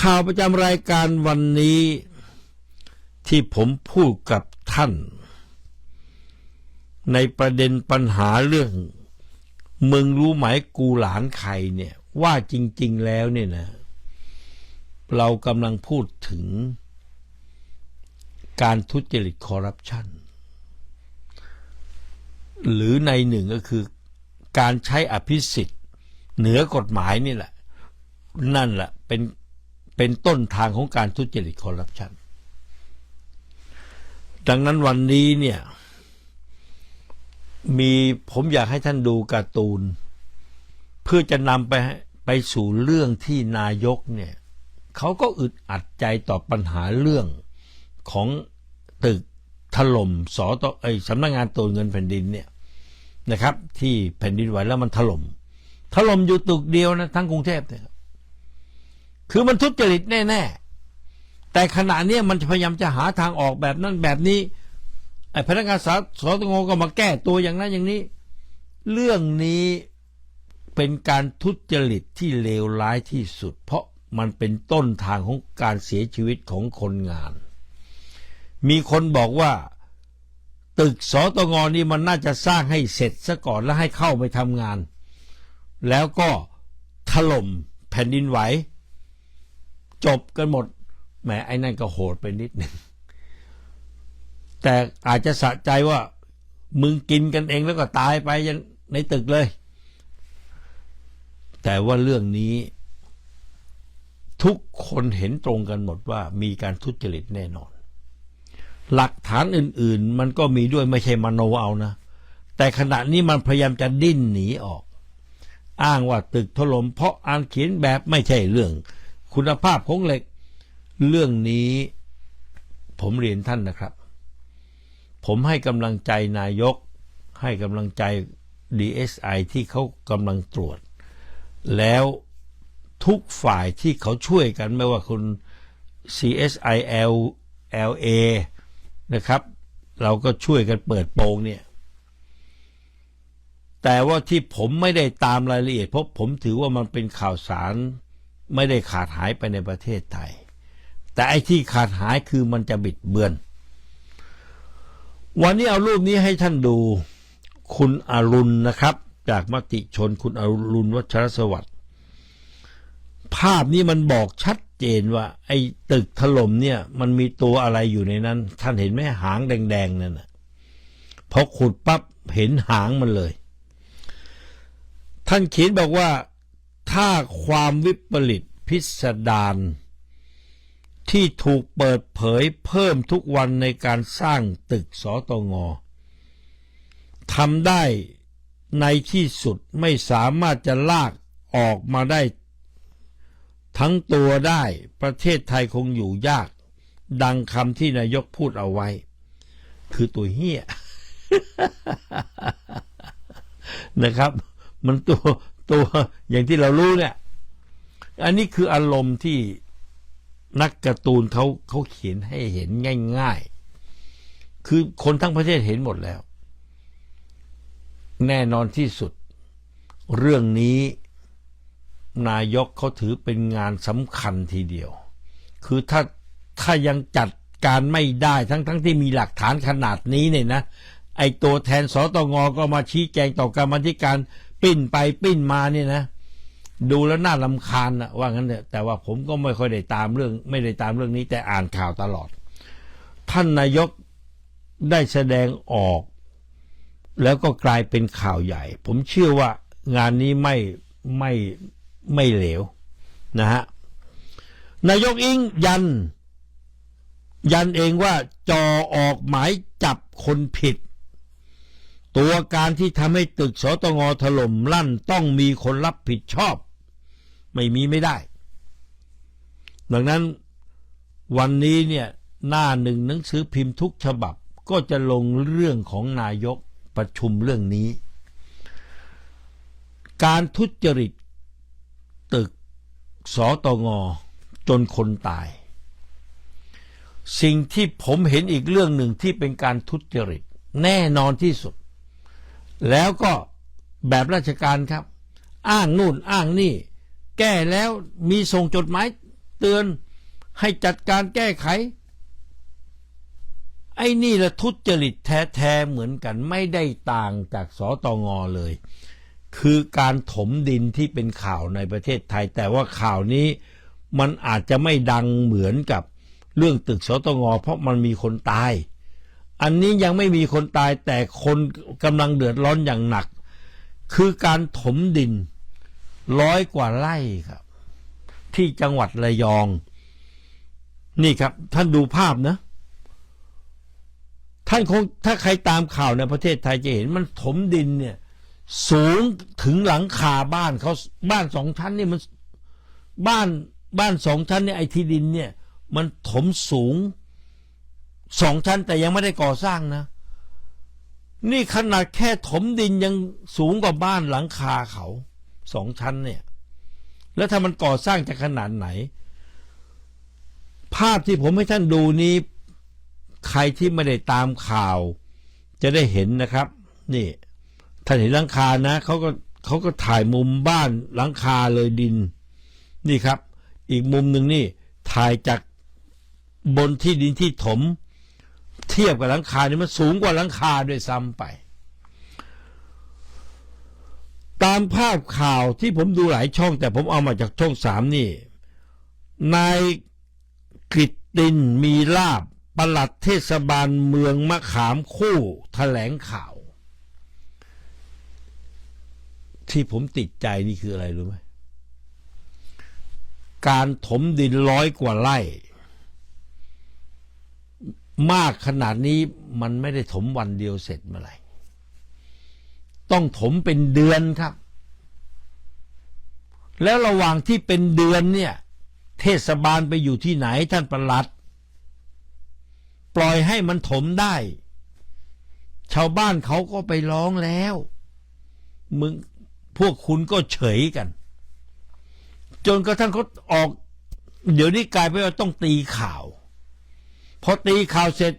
ข่าวประจำรายการวันนี้ที่ผมพูดกับท่าน ในประเด็นปัญหาเรื่อง มึงรู้ไหมกูหลานใครเนี่ย ว่าจริง ๆ แล้วเนี่ยนะ เรากำลังพูดถึง การทุจริตคอร์รัปชันหรือในหนึ่งก็คือ การใช้อภิสิทธิ์ เหนือกฎหมายนี่แหละ นั่นแหละเป็น เป็นต้นทางของการทุจริตคอร์รัปชันดังนั้นวันนี้เนี่ยมีผมอยากให้ท่านดูการ์ตูน เพื่อจะนำไปให้ไปสู่เรื่องที่นายกเนี่ยเขาก็อึดอัดใจต่อปัญหาเรื่องของตึกถล่มสอตไอสำนักงานตรวเงินแผ่นดินเนี่ยนะครับ ที่แผ่นดินไหวแล้วมันถล่มถล่มอยู่ตึกเดียวนะทั้งกรุงเทพเนี่ย คือมันทุจริตแน่ ๆ แต่ขณะเนี้ยมันพยายามจะหาทางออกแบบนั้นแบบนี้ไอ้พนักงานสาสตงก็มาแก้ตัวอย่างนั้นอย่างนี้ เรื่องนี้เป็นการทุจริตที่เลวร้ายที่สุด เพราะมันเป็นต้นทางของการเสียชีวิตของคนงาน มีคนบอกว่า ตึกสตงนี่มันน่าจะสร้างให้เสร็จซะก่อนแล้วให้เข้าไปทำงาน แล้วก็ถล่มแผ่นดินไหว จบกันหมดแหมไอ้นั่นก็โหดไปนิดหนึ่งแต่อาจจะสะใจว่ามึงกินกันเองแล้วก็ตายไปยังในตึกเลย แต่ว่าเรื่องนี้ ทุกคนเห็นตรงกันหมดว่ามีการทุจริตแน่นอน หลักฐานอื่น ๆ มันก็มีด้วยไม่ใช่มโนเอานะ แต่ขณะนี้มันพยายามจะดิ้นหนีออก อ้างว่าตึกถล่มเพราะอ่านเขียนแบบไม่ใช่เรื่อง คุณภาพของเหล็ก เรื่องนี้ผมเรียนท่านนะครับ ผมให้กำลังใจนายก ให้กำลังใจ DSI ที่เขากำลังตรวจ แล้วทุกฝ่ายที่เขาช่วยกันไม่ว่าคุณ CSIL LA นะครับ เราก็ช่วยกันเปิดโปงเนี่ยแต่ว่าที่ผมไม่ได้ตามรายละเอียดเพราะผมถือว่ามันเป็นข่าวสาร ไม่ได้ขาดหายไปในประเทศไทย แต่ไอ้ที่ขาดหายคือมันจะบิดเบือน วันนี้เอารูปนี้ให้ท่านดู คุณอรุณนะครับ จากมติชนคุณอรุณวัชรสวัสดิ์ภาพนี้มันบอกชัดเจนว่า ไอ้ตึกถล่มเนี่ย มันมีตัวอะไรอยู่ในนั้น ท่านเห็นไหมหางแดง ๆ นั่นนะพอขุดปั๊บเห็นหางมันเลย ท่านเขียนบอกว่า ถ้าความวิปริตพิสดารที่ถูกเปิดเผยเพิ่มทุกวันในการสร้างตึกสตงทำได้ในที่สุดไม่สามารถจะลากออกมาได้ ทั้งตัวได้ประเทศไทยคงอยู่ยาก ดังคำที่นายกพูดเอาไว้ คือตัวเฮี้ยนะครับ มันตัว ตัวอย่างที่เรารู้เนี่ย อันนี้คืออารมณ์ที่นักการ์ตูนเขาเขาเขียนให้เห็นง่าย ๆ คือคนทั้งประเทศเห็นหมดแล้ว แน่นอนที่สุด เรื่องนี้นายกเขาถือเป็นงานสำคัญทีเดียว คือถ้าถ้ายังจัดการไม่ได้ทั้งทั้งที่มีหลักฐานขนาดนี้เนี่ยนะ ไอตัวแทนสตงก็มาชี้แจงต่อกรรมธิการ ปิ้นไปปิ้นมาเนี่ยนะ ดูแล้วน่าลำคาญนะว่างั้นเถอะแต่ว่าผมก็ไม่ค่อยได้ตามเรื่อง ไม่ได้ตามเรื่องนี้ แต่อ่านข่าวตลอด ท่านนายกได้แสดงออก แล้วก็กลายเป็นข่าวใหญ่ ผมเชื่อว่างานนี้ไม่ไม่ไม่เหลวนะฮะนายกอิงยัน ยันเองว่าจอออกหมายจับคนผิด ตัวการที่ทำให้ตึกสตงถล่มลั่นต้องมีคนรับผิดชอบ ไม่มีไม่ได้ ดังนั้นวันนี้เนี่ยหน้าหนึ่งหนังสือพิมพ์ทุกฉบับก็จะลงเรื่องของนายกประชุมเรื่องนี้ การทุจริตตึกสตงจนคนตาย สิ่งที่ผมเห็นอีกเรื่องหนึ่งที่เป็นการทุจริตแน่นอนที่สุด แล้วก็แบบราชการครับ อ้างนู่นอ้างนี่ แก้แล้วมีส่งจดหมายเตือนให้จัดการแก้ไข ไอ้นี่ละทุจริตแท้ๆเหมือนกันไม่ได้ต่างจากสตงเลย คือการถมดินที่เป็นข่าวในประเทศไทย แต่ว่าข่าวนี้มันอาจจะไม่ดังเหมือนกับเรื่องตึกสตงเพราะมันมีคนตาย อันนี้ยังไม่มีคนตายแต่คนกำลังเดือดร้อนอย่างหนัก คือการถมดินร้อยกว่าไร่ครับ ที่จังหวัดระยอง นี่ครับ ท่านดูภาพนะ ท่านคงถ้าใครตามข่าวในประเทศไทยจะเห็นมันถมดินเนี่ย สูงถึงหลังคาบ้านเขาบ้านสองชั้นนี่มันบ้านบ้านสองชั้นเนี่ยไอที่ดินเนี่ย มันถมสูง สองชั้นแต่ยังไม่ได้ก่อสร้างนะ นี่ขนาดแค่ถมดินยังสูงกว่าบ้านหลังคาเขาสองชั้นเนี่ย แล้วถ้ามันก่อสร้างจะขนาดไหน ภาพที่ผมให้ท่านดูนี้ ใครที่ไม่ได้ตามข่าว จะได้เห็นนะครับ นี่ท่านเห็นหลังคานะเขาก็เขาก็ถ่ายมุมบ้านหลังคาเลยดิน นี่ครับ อีกมุมหนึ่งนี่ถ่ายจากบนที่ดินที่ถม เทียบกับหลังคานี่มันสูงกว่าหลังคาด้วยซ้ำไป ตามภาพข่าวที่ผมดูหลายช่อง แต่ผมเอามาจากช่องสามนี่ นายกฤตตินมีลาบปลัดเทศบาลเมืองมะขามคู่แถลงข่าว ที่ผมติดใจนี่คืออะไรรู้ไหมการถมดินร้อยกว่าไร่ มากขนาดนี้มันไม่ได้ถมวันเดียวเสร็จเมื่อไหร่ต้องถมเป็นเดือนครับ แล้วระหว่างที่เป็นเดือนเนี่ย เทศบาลไปอยู่ที่ไหนท่านประหลัด ปล่อยให้มันถมได้ ชาวบ้านเขาก็ไปร้องแล้ว มึงพวกคุณก็เฉยกัน จนกระทั่งเขาออก เดี๋ยวนี้กลายไปนว่าต้องตีข่าว พอตีข่าวเสร็จ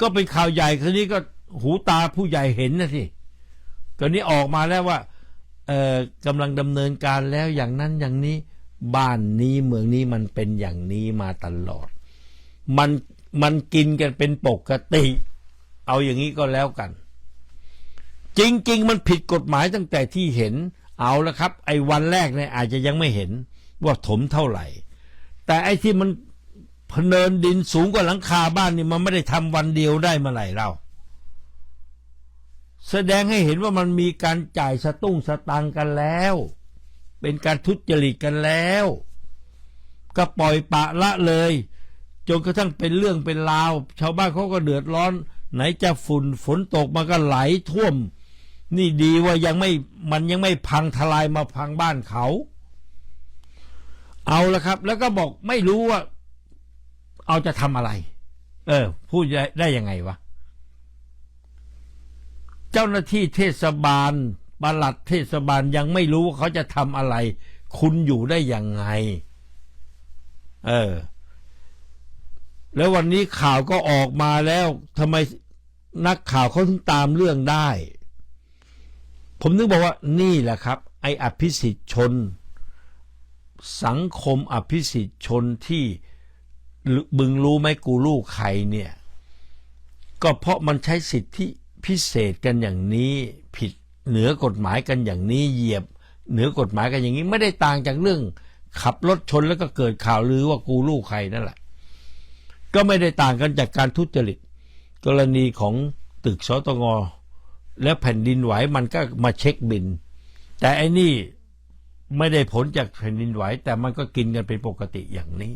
ก็เป็นข่าวใหญ่คืนนี้ก็หูตาผู้ใหญ่เห็นนะสิก็นี้ออกมาแล้วว่าเออกำลังดำเนินการแล้วอย่างนั้นอย่างนี้บ้านนี้เมืองนี้มันเป็นอย่างนี้มาตลอด มันมันกินกันเป็นปกติ เอาอย่างนี้ก็แล้วกัน จริง ๆ มันผิดกฎหมายตั้งแต่ที่เห็น เอาละครับ ไอ้วันแรกเนี่ยอาจจะยังไม่เห็นว่าถมเท่าไหร่ แต่ไอ้ที่มัน พเนินดินสูงกว่าหลังคาบ้านนี่มันไม่ได้ทำวันเดียวได้เมื่อไหร่เรา แสดงให้เห็นว่ามันมีการจ่ายสตุ้งสตังกันแล้ว เป็นการทุจริตกันแล้ว ก็ปล่อยปะละเลยจนกระทั่งเป็นเรื่องเป็นราว ชาวบ้านเขาก็เดือดร้อน ไหนจะฝุ่นฝนตกมาก็ไหลท่วม นี่ดีว่ายังไม่มันยังไม่พังทลายมาพังบ้านเขา เอาละครับ แล้วก็บอกไม่รู้ว่า เอาจะทำอะไร เออ พูดได้ยังไงวะ เจ้าหน้าที่เทศบาลปลัดเทศบาลยังไม่รู้ว่าเขาจะทำอะไร คุณอยู่ได้ยังไง เออ แล้ววันนี้ข่าวก็ออกมาแล้วทำไมนักข่าวเขาถึงตามเรื่องได้ ผมนึกบอกว่านี่แหละครับ ไออภิสิทธิชน สังคมอภิสิทธิชนที่ บึงรู้ไหมกูลูกใครเนี่ย ก็เพราะมันใช้สิทธิพิเศษกันอย่างนี้ผิดเหนือกฎหมายกันอย่างนี้เหยียบ เหนือกฎหมายกันอย่างนี้ไม่ได้ต่างจากเรื่อง ขับรถชนแล้วก็เกิดข่าวลือว่ากูลูกใครนั่นแหละ ก็ไม่ได้ต่างกันจากการทุจริต กรณีของตึกสตงแล้วแผ่นดินไหวมันก็มาเช็คบิน แต่ไอ้นี่ไม่ได้ผลจากแผ่นดินไหว แต่มันก็กินกันเป็นปกติอย่างนี้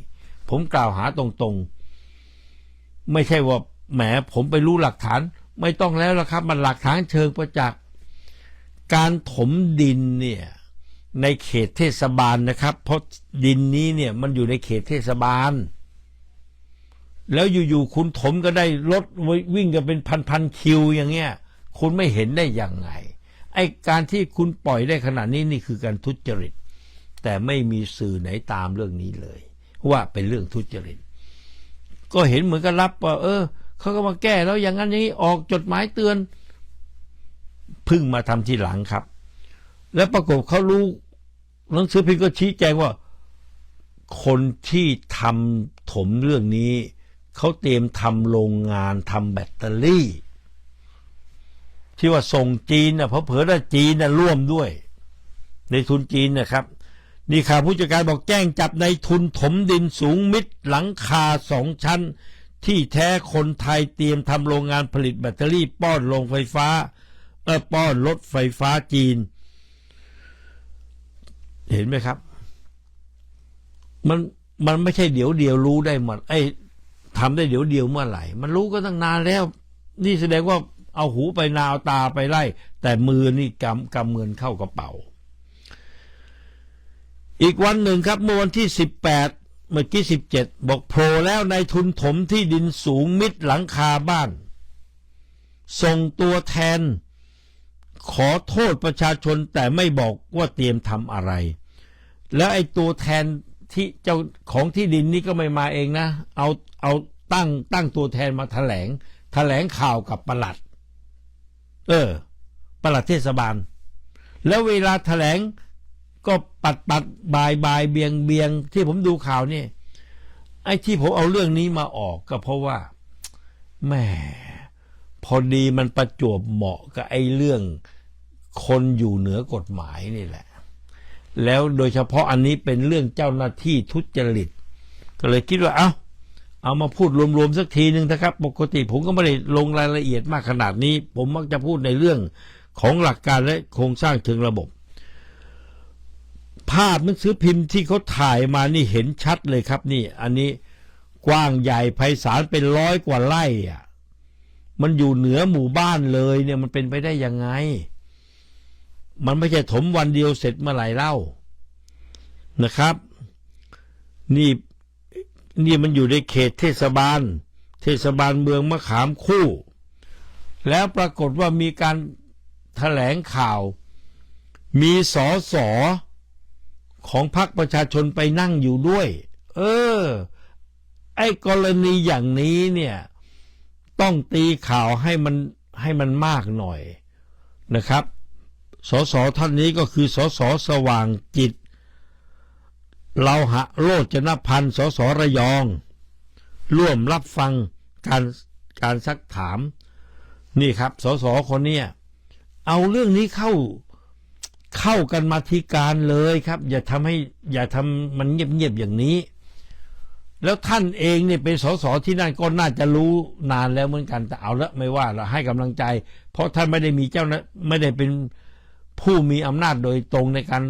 ผมกล่าวหาตรงๆ ไม่ใช่ว่าแหมผมไปรู้หลักฐาน ไม่ต้องแล้วละครับ มันหลักฐานเชิงประจักษ์การถมดินเนี่ยในเขตเทศบาลนะครับ เพราะดินนี้เนี่ยมันอยู่ในเขตเทศบาล แล้วอยู่ๆคุณถมก็ได้รถวิ่งกันเป็นพันๆคิวอย่างเงี้ย คุณไม่เห็นได้ยังไงไอการที่คุณปล่อยได้ขนาดนี้นี่คือการทุจริต แต่ไม่มีสื่อไหนตามเรื่องนี้เลย ว่าเป็นเรื่องทุจริต ก็เห็นเหมือนกับรับว่า เออเขาก็มาแก้แล้วอย่างนั้นอย่างนี้ออกจดหมายเตือนพึ่งมาทำทีหลังครับ แล้วปรากฏเขารู้หนังสือพิมพ์ก็ชี้แจงว่า คนที่ทำถมเรื่องนี้เขาเตรียมทำโรงงานทำแบตเตอรี่ ที่ว่าส่งจีนนะเพราะเผลอว่าจีนนะร่วมด้วย ในทุนจีนนะครับ นี่ข่าวผู้จัดการบอกแจ้งจับในทุนถมดินสูงมิดหลังคาสองชั้น ที่แท้คนไทยเตรียมทำโรงงานผลิตแบตเตอรี่ป้อนโรงไฟฟ้าเออป้อนรถไฟฟ้าจีน เห็นไหมครับ มันมันไม่ใช่เดี๋ยวเดียวรู้ได้หมดไอ้ทำได้เดี๋ยวเดียวเมื่อไหร่ มันรู้ก็ตั้งนานแล้ว นี่แสดงว่าเอาหูไปนาวตาไปไล่ แต่มือนี่กำกำเงินเข้ากระเป๋า อีกวันหนึ่งครับเมื่อวันที่ 18 เมื่อกี้ 17 บอกโผล่แล้วในทุนถมที่ดินสูงมิดหลังคาบ้าน ส่งตัวแทน ขอโทษประชาชนแต่ไม่บอกว่าเตรียมทำอะไร แล้วไอ้ตัวแทนที่เจ้าของที่ดินนี่ก็ไม่มาเองนะ เอาเอาตั้งตั้งตัวแทนมาแถลงแถลงข่าวกับประหลัด เออประหลัดเทศบาล แล้วเวลาแถลง ก็ปัดปัดบายบายเบียงเบียงที่ผมดูข่าวนี่ไอ้ที่ผมเอาเรื่องนี้มาออกก็เพราะว่าแหม่พอดีมันประจวบเหมาะกับไอ้เรื่องคนอยู่เหนือกฎหมายนี่แหละ แล้วโดยเฉพาะอันนี้เป็นเรื่องเจ้าหน้าที่ทุจริต ก็เลยคิดว่าเอา้าเอามาพูดรวมๆสักทีหนึ่งนะครับ ปกติผมก็ไม่ได้ลงรายละเอียดมากขนาดนี้ ผมมักจะพูดในเรื่องของหลักการและโครงสร้างเชิงระบบ ภาพหนังสือพิมพ์ที่เขาถ่ายมานี่เห็นชัดเลยครับนี่ อันนี้กว้างใหญ่ไพศาลเป็นร้อยกว่าไร่อะ มันอยู่เหนือหมู่บ้านเลยเนี่ยมันเป็นไปได้ยังไง มันไม่ใช่ถมวันเดียวเสร็จเมื่อไหร่เล่านะครับ นี่นี่มันอยู่ในเขตเทศบาล เทศบาลเมืองมะขามคู่ แล้วปรากฏว่ามีการแถลงข่าว มีสอสอ ของพรรคประชาชนไปนั่งอยู่ด้วย เออ ไอ้กรณีอย่างนี้เนี่ย ต้องตีข่าวให้มันให้มันมากหน่อยนะครับ สสท่านนี้ก็คือสสสว่างจิต เราหะโรจนพันธ์สสระยอง ร่วมรับฟังการการซักถาม นี่ครับ สสคนเนี้ยเอาเรื่องนี้เข้า เข้ากันมาที่การเลยครับ อย่าทำให้อย่าทำมันเงียบๆอย่างนี้ แล้วท่านเองเนี่ยเป็นสสที่นั่นก็น่าจะรู้นานแล้วเหมือนกันแต่เอาละไม่ว่าเราให้กำลังใจ เพราะท่านไม่ได้มีเจ้าน้าไม่ได้เป็นผู้มีอำนาจโดยตรงในการ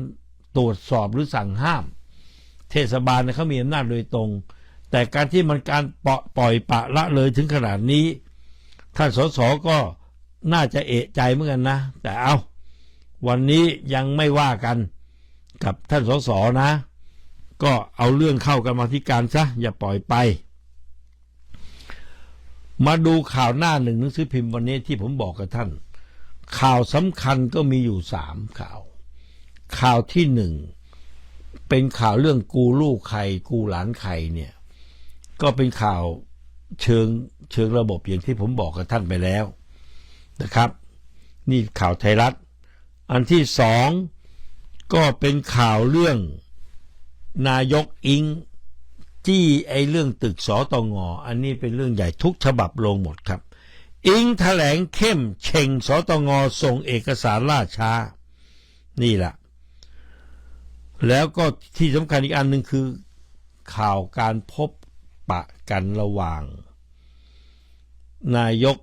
ตรวจสอบหรือสั่งห้าม เทศบาลเขามีอำนาจโดยตรง แต่การที่มันการปล่อยปอยปะละเลยถึงขนาดนี้ ท่านสสก็น่าจะเอะใจเหมือนกันนะ แต่เอา วันนี้ยังไม่ว่ากันกับท่านสสนะ ก็เอาเรื่องเข้ากันมาที่การซะอย่าปล่อยไป มาดูข่าวหน้าหนึ่งหนังสือพิมพ์วันนี้ที่ผมบอกกับท่าน ข่าวสำคัญก็มีอยู่สามข่าว ข่าวที่หนึ่งเป็นข่าวเรื่องกูลูกใครกูหลานใครเนี่ย ก็เป็นข่าวเชิงเชิงระบบอย่างที่ผมบอกกับท่านไปแล้วนะครับ นี่ข่าวไทยรัฐ อันที่สองก็เป็นข่าวเรื่อง นายกอิงจี้ไอเรื่องตึกสอตองอ อันนี้เป็นเรื่องใหญ่ทุกฉบับลงหมดครับ อิงแถลงเข้มเชงสอตองอส่งเอกสารล่าช้า นี่แหละแล้วก็ที่สำคัญอีกอันหนึ่งคือ ข่าวการพบปะกันระหว่าง นายก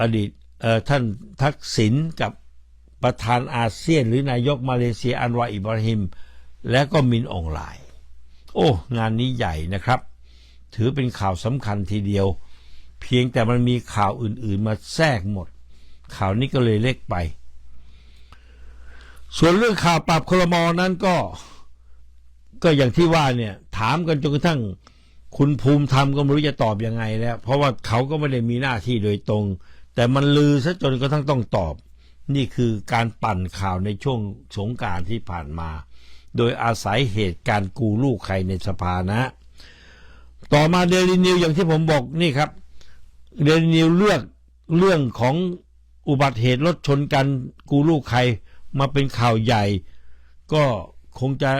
อดีตท่านทักษิณกับ ประธานอาเซียนหรือนายกมาเลเซียอันวาอิบราฮิม และก็มินอองไลน์โอ้ งานนี้ใหญ่นะครับ ถือเป็นข่าวสำคัญทีเดียว เพียงแต่มันมีข่าวอื่นๆมาแทรกหมด ข่าวนี้ก็เลยเล็กไป ส่วนเรื่องข่าวปรับคลมอนั้นก็ ก็อย่างที่ว่าเนี่ย ถามกันจนกระทั่งคุณภูมิธรรมก็ไม่รู้จะตอบยังไงแล้ว เพราะว่าเขาก็ไม่ได้มีหน้าที่โดยตรง แต่มันลือซะจนกระทั่งต้องตอบ นี่คือการปั่นข่าวในช่วงสงการที่ผ่านมา โดยอาศัยเหตุการณ์กูลูกใครในสภานะ ต่อมาเดลินิวอย่างที่ผมบอกนี่ครับเดลินิวเลือกเรื่องของอุบัติเหตุรถชนกันกูลูกใครมาเป็นข่าวใหญ่ ก็คงจะ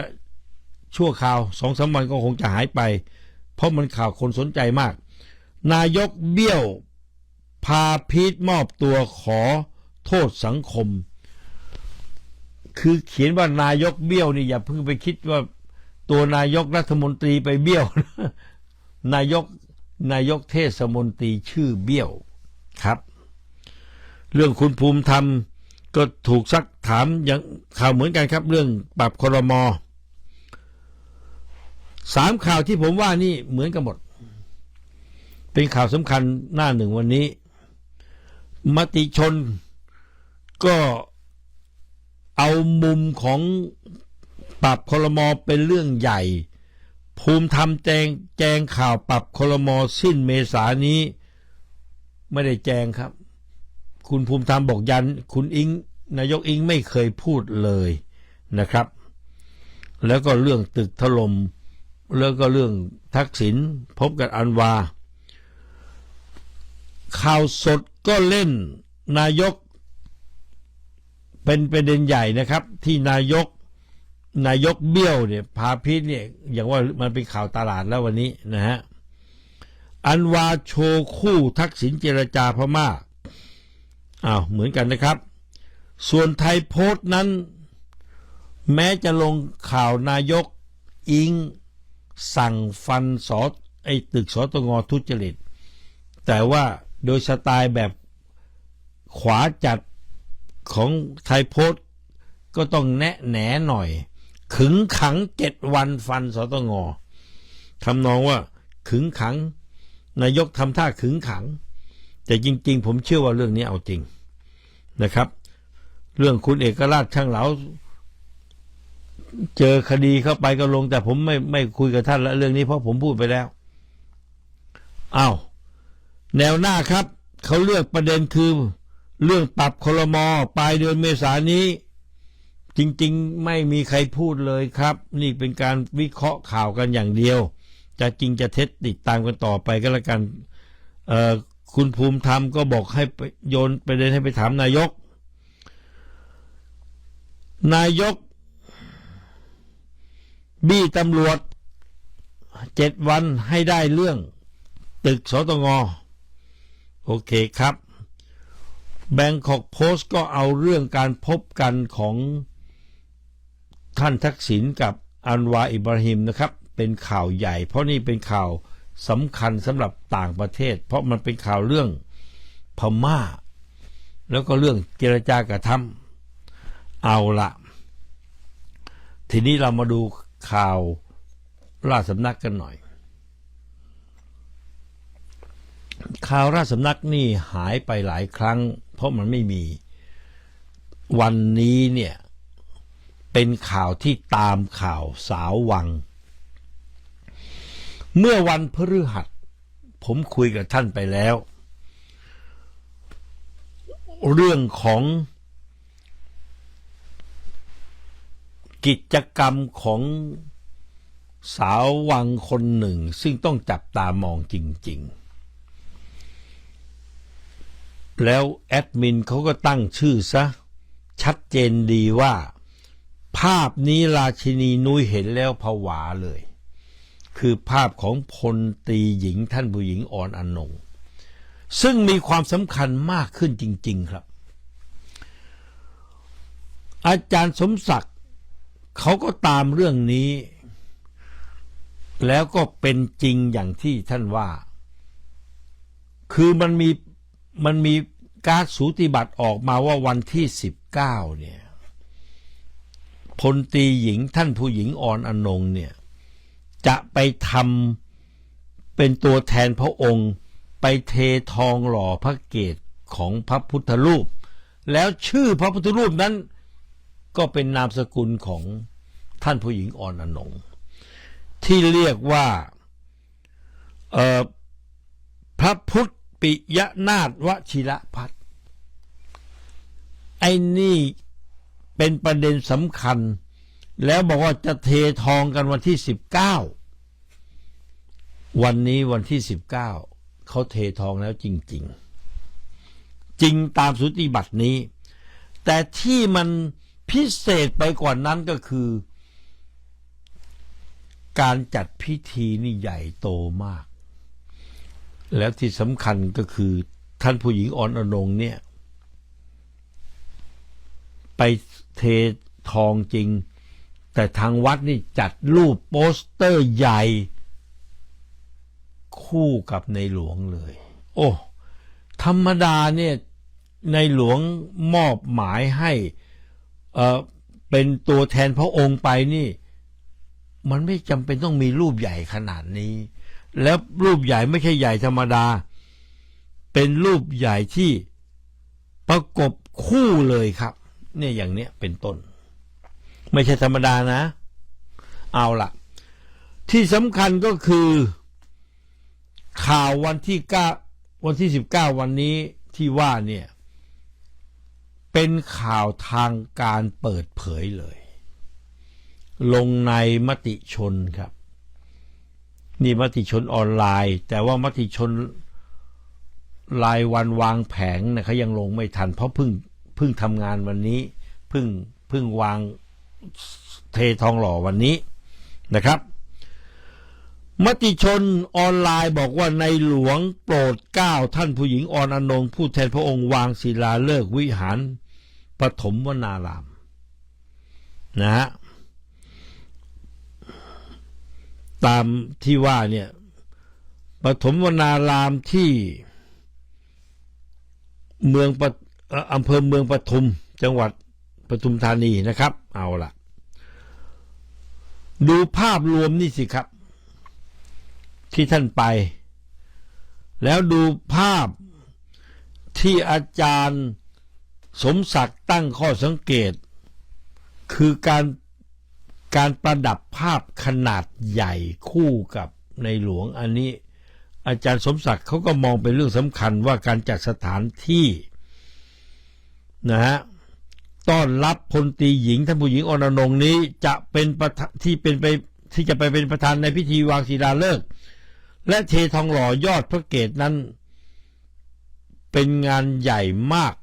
ชั่วคราวสองสามวันก็คงจะหายไป เพราะมันข่าวคนสนใจมาก นายกเบี้ยว พาพีทมอบตัวขอ โทษสังคม คือเขียนว่านายกเบี้ยวนี่อย่าเพิ่งไปคิดว่าตัวนายกรัฐมนตรีไปเบี้ยว นายกนายกเทศมนตรีชื่อเบี้ยวครับ เรื่องคุณภูมิธรรมก็ถูกซักถามอย่างข่าวเหมือนกันครับ เรื่องปรับครมสามข่าวที่ผมว่านี่เหมือนกันหมด เป็นข่าวสำคัญหน้าหนึ่งวันนี้ มติชน ก็เอามุมของปรับครมอเป็นเรื่องใหญ่ ภูมิธรรมแจงแจงข่าวปรับครมอสิ้นเมษานี้ไม่ได้แจงครับ คุณภูมิธรรมบอกยัน คุณอิงนายกอิงไม่เคยพูดเลยนะครับ แล้วก็เรื่องตึกถลม่มแล้วก็เรื่องทักษิณพบกับอันวา ข่าวสดก็เล่นนายก เป็นประเด็นใหญ่นะครับ ที่นายกนายกเบี้ยวเนี่ยพาพิษเนี่ยอย่างว่ามันเป็นข่าวตลาดแล้ววันนี้นะฮะอันวาโชคู่ทักษิณเจรจาพม่าอ้าวเหมือนกันนะครับ ส่วนไทยโพสต์นั้น แม้จะลงข่าวนายกอิง สั่งฟันสอไอตึกสตงทุจริต แต่ว่าโดยสไตล์แบบขวาจัด ของไทยโพสต์ก็ต้องแนะแหนหน่อย ขึงขังเจ็ดวันฟันสตงทำนองว่าขึงขัง นายกทำท่าขึงขัง แต่จริง ๆ ผมเชื่อว่าเรื่องนี้เอาจริงนะครับ เรื่องคุณเอกราชช่างเหลาเจอคดีเข้าไปก็ลง แต่ผมไม่ไม่คุยกับท่านละเรื่องนี้เพราะผมพูดไปแล้วอ้าวแนวหน้าครับ เขาเลือกประเด็นคือ เรื่องปรับคลมอปลายเดือนเมษายนนี้ จริงๆไม่มีใครพูดเลยครับ นี่เป็นการวิเคราะห์ข่าวกันอย่างเดียว จะจริงจะเท็จติดตามกันต่อไปก็แล้วกันคุณภูมิธรรมก็บอกให้โยนไปเด็นให้ไปถามนายก นายก บี้ตำรวจเจ็ดวันให้ได้เรื่อง ตึกสตงโอเคครับ แบงคอกโพสต์ก็เอาเรื่องการพบกันของท่านทักษิณกับอันวาอิบราฮิมนะครับ เป็นข่าวใหญ่ เพราะนี่เป็นข่าวสำคัญสำหรับต่างประเทศ เพราะมันเป็นข่าวเรื่องพม่า แล้วก็เรื่องเจรจากระทำเอาละทีนี้เรามาดูข่าวราชสำนักกันหน่อย ข่าวราชสำนักนี่หายไปหลายครั้ง เพราะมันไม่มี วันนี้เนี่ย เป็นข่าวที่ตามข่าวสาววัง เมื่อวันพฤหัส ผมคุยกับท่านไปแล้ว เรื่องของกิจกรรมของสาววังคนหนึ่ง ซึ่งต้องจับตามองจริง ๆ แล้วแอดมินเขาก็ตั้งชื่อซะ ชัดเจนดีว่า ภาพนี้ราชินีนุ้ยเห็นแล้วผวาเลย คือภาพของพลตีหญิงท่านผู้หญิงอ่อนอนง ซึ่งมีความสำคัญมากขึ้นจริง ๆ ครับ อาจารย์สมศักดิ์เขาก็ตามเรื่องนี้ แล้วก็เป็นจริงอย่างที่ท่านว่า คือมันมี มันมีการสูติบัตรออกมาว่าวันที่สิบเก้าเนี่ยพลตีหญิงท่านผู้หญิงอ่อนอนงเนี่ย จะไปทำเป็นตัวแทนพระองค์ไปเททองหล่อพระเกศของพระพุทธรูป แล้วชื่อพระพุทธรูปนั้น ก็เป็นนามสกุลของท่านผู้หญิงอ่อนอนงที่เรียกว่าพระพุทธ ปิยนาถวชิระพัฒน์ไอ้นี่เป็นประเด็นสำคัญ แล้วบอกว่าจะเททองกันวันที่สิบเก้าวันนี้วันที่สิบเก้าเขาเททองแล้วจริง ๆ จริงตามสุติบัตรนี้ แต่ที่มันพิเศษไปกว่านั้นก็คือ การจัดพิธีนี่ใหญ่โตมาก แล้วที่สำคัญก็คือท่านผู้หญิงอ่อนอนงเนี่ย ไปเททองจริง แต่ทางวัดนี่จัดรูปโปสเตอร์ใหญ่ คู่กับในหลวงเลย โอ้ธรรมดาเนี่ยในหลวงมอบหมายให้เออเป็นตัวแทนพระองค์ไปนี่ มันไม่จำเป็นต้องมีรูปใหญ่ขนาดนี้ แล้วรูปใหญ่ไม่ใช่ใหญ่ธรรมดา เป็นรูปใหญ่ที่ประกบคู่เลยครับ เนี่ยอย่างเนี้ยเป็นต้น ไม่ใช่ธรรมดานะ เอาละที่สำคัญก็คือ ข่าววันที่เก้าวันที่สิบเก้าวันนี้ที่ว่าเนี่ย เป็นข่าวทางการเปิดเผยเลย ลงในมติชนครับ นี่มติชนออนไลน์ แต่ว่ามติชนรายวันวางแผงนะเขายังลงไม่ทัน เพราะเพิ่งเพิ่งทำงานวันนี้เพิ่งเพิ่งวางเททองหล่อวันนี้นะครับ มติชนออนไลน์บอกว่าในหลวงโปรดเกล้าท่านผู้หญิงออนอนงผู้แทนพระองค์วางศิลาฤกษ์วิหารปฐมวนาราม นะฮะ ตามที่ว่าเนี่ยปฐมวนารามที่เมืองปอออำเภอเมืองปทุม จังหวัดปทุมธานีนะครับ เอาละดูภาพรวมนี่สิครับ ที่ท่านไป แล้วดูภาพที่อาจารย์สมศักดิ์ตั้งข้อสังเกต คือการ การประดับภาพขนาดใหญ่คู่กับในหลวงอันนี้ อาจารย์สมศักดิ์เขาก็มองเป็นเรื่องสำคัญว่าการจัดสถานที่นะฮะต้อนรับพลตีหญิงท่านผู้หญิงอรนงนี้จะเป็นประธานที่เป็นไปที่จะไปเป็นประธานในพิธีวางศิลาฤกษ์และเททองหล่อยอดพระเกตนั้น เป็นงานใหญ่มาก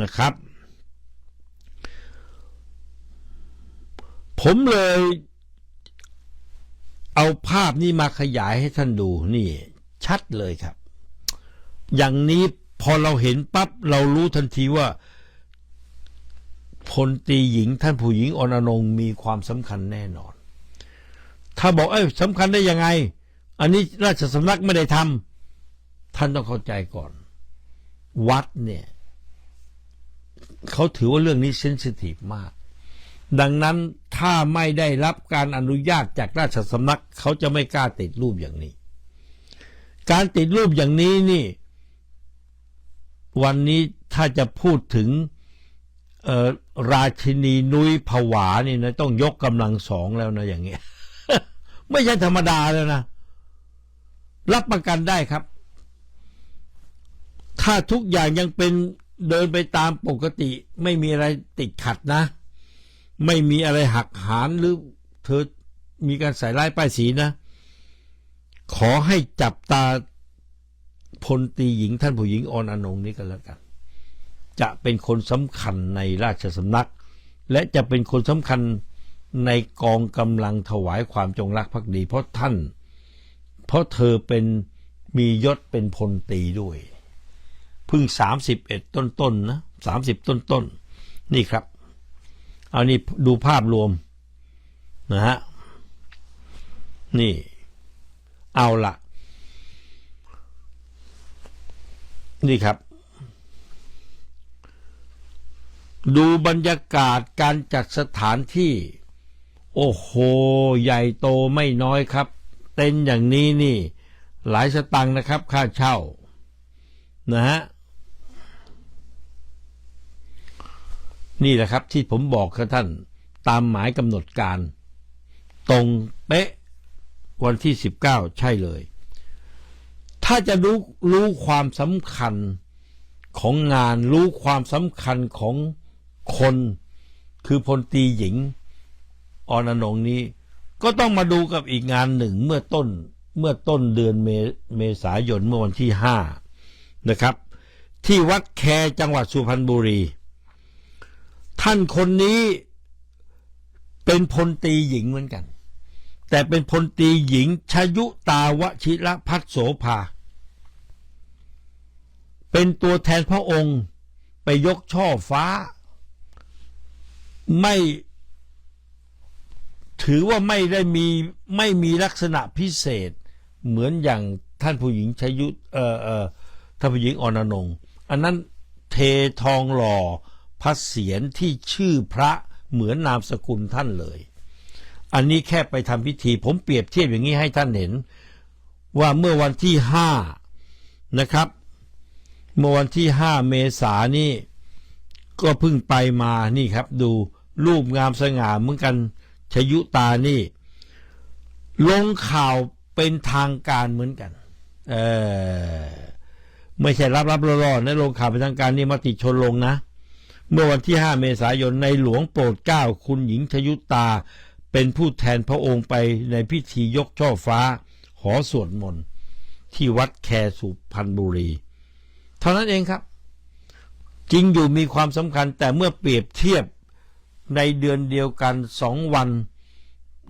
นะครับ ผมเลยเอาภาพนี้มาขยายให้ท่านดูนี่ ชัดเลยครับ อย่างนี้พอเราเห็นปั๊บเรารู้ทันทีว่าพลตีหญิงท่านผู้หญิงอรนงมีความสำคัญแน่นอน ถ้าบอกเอ้ยสำคัญได้ยังไง อันนี้ราชสำนักไม่ได้ทำท่านต้องเข้าใจก่อน วัดเนี่ย เขาถือว่าเรื่องนี้เซนซิทีฟมาก ดังนั้นถ้าไม่ได้รับการอนุญาตจากราชสำนักเขาจะไม่กล้าติดรูปอย่างนี้ การติดรูปอย่างนี้นี่ วันนี้ถ้าจะพูดถึงราชินีนุ้ยผวานี่นะต้องยกกำลังสองแล้วนะอย่างเงี้ย ไม่ใช่ธรรมดาแล้วนะ รับประกันได้ครับ ถ้าทุกอย่างยังเป็นเดินไปตามปกติ ไม่มีอะไรติดขัดนะ ไม่มีอะไรหักหานหรือเธอมีการใส่ร้ายป้ายสีนะ ขอให้จับตาพลตีหญิงท่านผู้หญิงออนอนงนี้กันแล้วกัน จะเป็นคนสำคัญในราชสำนัก และจะเป็นคนสำคัญในกองกำลังถวายความจงรักภักดี เพราะท่าน เพราะเธอเป็นมียศเป็นพลตีด้วยเพิ่งสามสิบเอ็ดต้นๆนนะสามสิบต้นๆนนี่ครับ เอานี่ดูภาพรวมนะฮะนี่ เอาละนี่ครับ ดูบรรยากาศการจัดสถานที่ โอ้โห ใหญ่โตไม่น้อยครับ เต็นอย่างนี้นี่ หลายสตังค์นะครับ ค่าเช่า นะฮะ นี่แหละครับที่ผมบอกกับท่านตามหมายกำหนดการ ตรงเป๊ะวันที่สิบเก้าใช่เลย ถ้าจะรู้รู้ความสำคัญของงานรู้ความสำคัญของคน คือพลตีหญิงออนอนงนี้ ก็ต้องมาดูกับอีกงานหนึ่งเมื่อต้นเมื่อต้นเดือนเมเมษายนเมื่อวันที่ห้านะครับ ที่วัดแคจังหวัดสุพรรณบุรี ท่านคนนี้เป็นพลตีหญิงเหมือนกัน แต่เป็นพลตีหญิงชยุตาวชิระพัฒโสภา เป็นตัวแทนพระองค์ไปยกช่อฟ้า ไม่ถือว่าไม่ได้มีไม่มีลักษณะพิเศษ เหมือนอย่างท่านผู้หญิงชยุเอ่อเอ่อท่านผู้หญิงอนนง อันนั้นเททองหล่อ พระเศียรที่ชื่อพระเหมือนนามสกุลท่านเลย อันนี้แค่ไปทำพิธี ผมเปรียบเทียบอย่างนี้ให้ท่านเห็น ว่าเมื่อวันที่ห้านะครับ เมื่อวันที่ห้าเมษานนี่ก็เพิ่งไปมานี่ครับ ดูรูปงามสง่าเหมือนกันชยุตานี่ ลงข่าวเป็นทางการเหมือนกัน เออไม่ใช่รับรับรอๆนะลงข่าวเป็นทางการนี่มติชนลงนะ เมื่อวันที่ 5 เมษายนในหลวงโปรดเกล้าคุณหญิงชยุตา เป็นผู้แทนพระองค์ไปในพิธียกช่อฟ้า หอสวดมนต์ที่วัดแคสุพรรณบุรี เท่านั้นเองครับ จริงอยู่มีความสำคัญแต่เมื่อเปรียบเทียบในเดือนเดียวกันสองวัน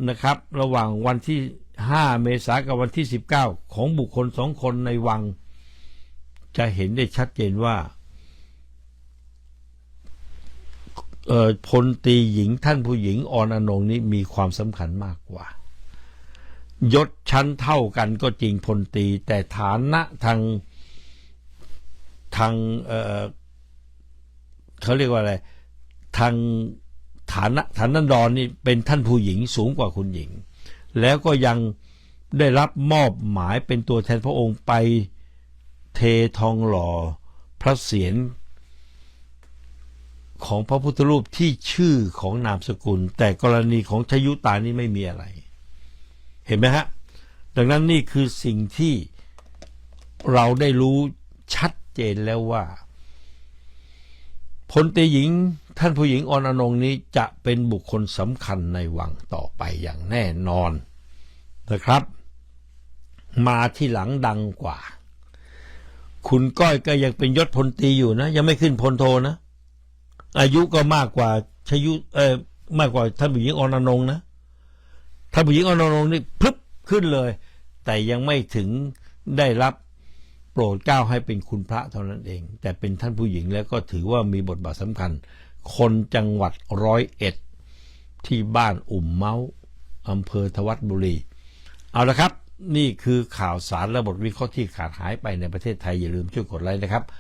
นะครับ ระหว่างวันที่ 5 เมษายนกับวันที่ 19 ของบุคคลสองคนในวัง จะเห็นได้ชัดเจนว่า เอ่อ พลตีหญิงท่านผู้หญิงออนอนงนี้มีความสำคัญมากกว่า ยศชั้นเท่ากันก็จริงพลตี แต่ฐานะทางทางเอ่อเขาเรียกว่าอะไร ทางฐานะฐานันดรนี่เป็นท่านผู้หญิงสูงกว่าคุณหญิง แล้วก็ยังได้รับมอบหมายเป็นตัวแทนพระองค์ไปเททองหล่อพระเศียร ของพระพุทธรูปที่ชื่อของนามสกุล แต่กรณีของชยุตานี่ไม่มีอะไร เห็นไหมฮะ ดังนั้นนี่คือสิ่งที่เราได้รู้ชัดเจนแล้วว่าพลตีหญิงท่านผู้หญิงออนอนงนี้จะเป็นบุคคลสำคัญในวังต่อไปอย่างแน่นอนนะครับ มาที่หลังดังกว่า คุณก้อยก็ยังเป็นยศพลตีอยู่นะ ยังไม่ขึ้นพลโทนะ อายุก็มากกว่าชยุเออมากกว่าท่านผู้หญิงออนอนงนะท่านผู้หญิงออนอนงนี่พลึบขึ้นเลย แต่ยังไม่ถึงได้รับโปรดเกล้าให้เป็นคุณพระเท่านั้นเอง แต่เป็นท่านผู้หญิงแล้วก็ถือว่ามีบทบาทสำคัญ คนจังหวัดร้อยเอ็ดที่บ้านอุ่มเมาอำเภอทวัดบุรี เอาละครับ นี่คือข่าวสารและบทวิเคราะห์ที่ขาดหายไปในประเทศไทย อย่าลืมช่วยกดไลค์นะครับ